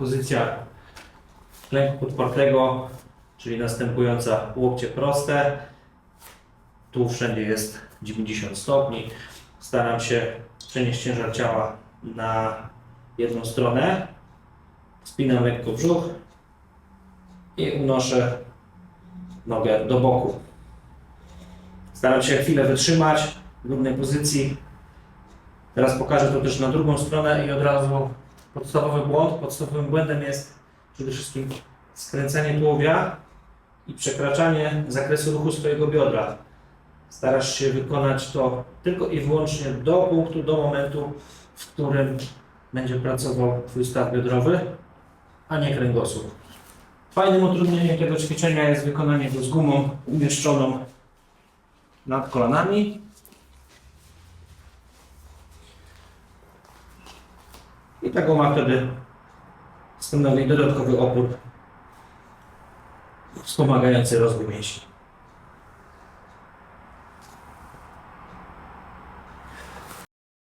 Pozycja klęku podpartego, czyli następująca łokcie proste. Tu wszędzie jest 90 stopni. Staram się przenieść ciężar ciała na jedną stronę. Spinam lekko brzuch i unoszę nogę do boku. Staram się chwilę wytrzymać w górnej pozycji. Teraz pokażę to też na drugą stronę i od razu podstawowy błąd. Podstawowym błędem jest przede wszystkim skręcanie tułowia i przekraczanie zakresu ruchu swojego biodra. Starasz się wykonać to tylko i wyłącznie do punktu, do momentu, w którym będzie pracował Twój staw biodrowy, a nie kręgosłup. Fajnym utrudnieniem tego ćwiczenia jest wykonanie go z gumą umieszczoną nad kolanami. I ta guma wtedy stanowi dodatkowy opór wspomagający rozwój mięśni.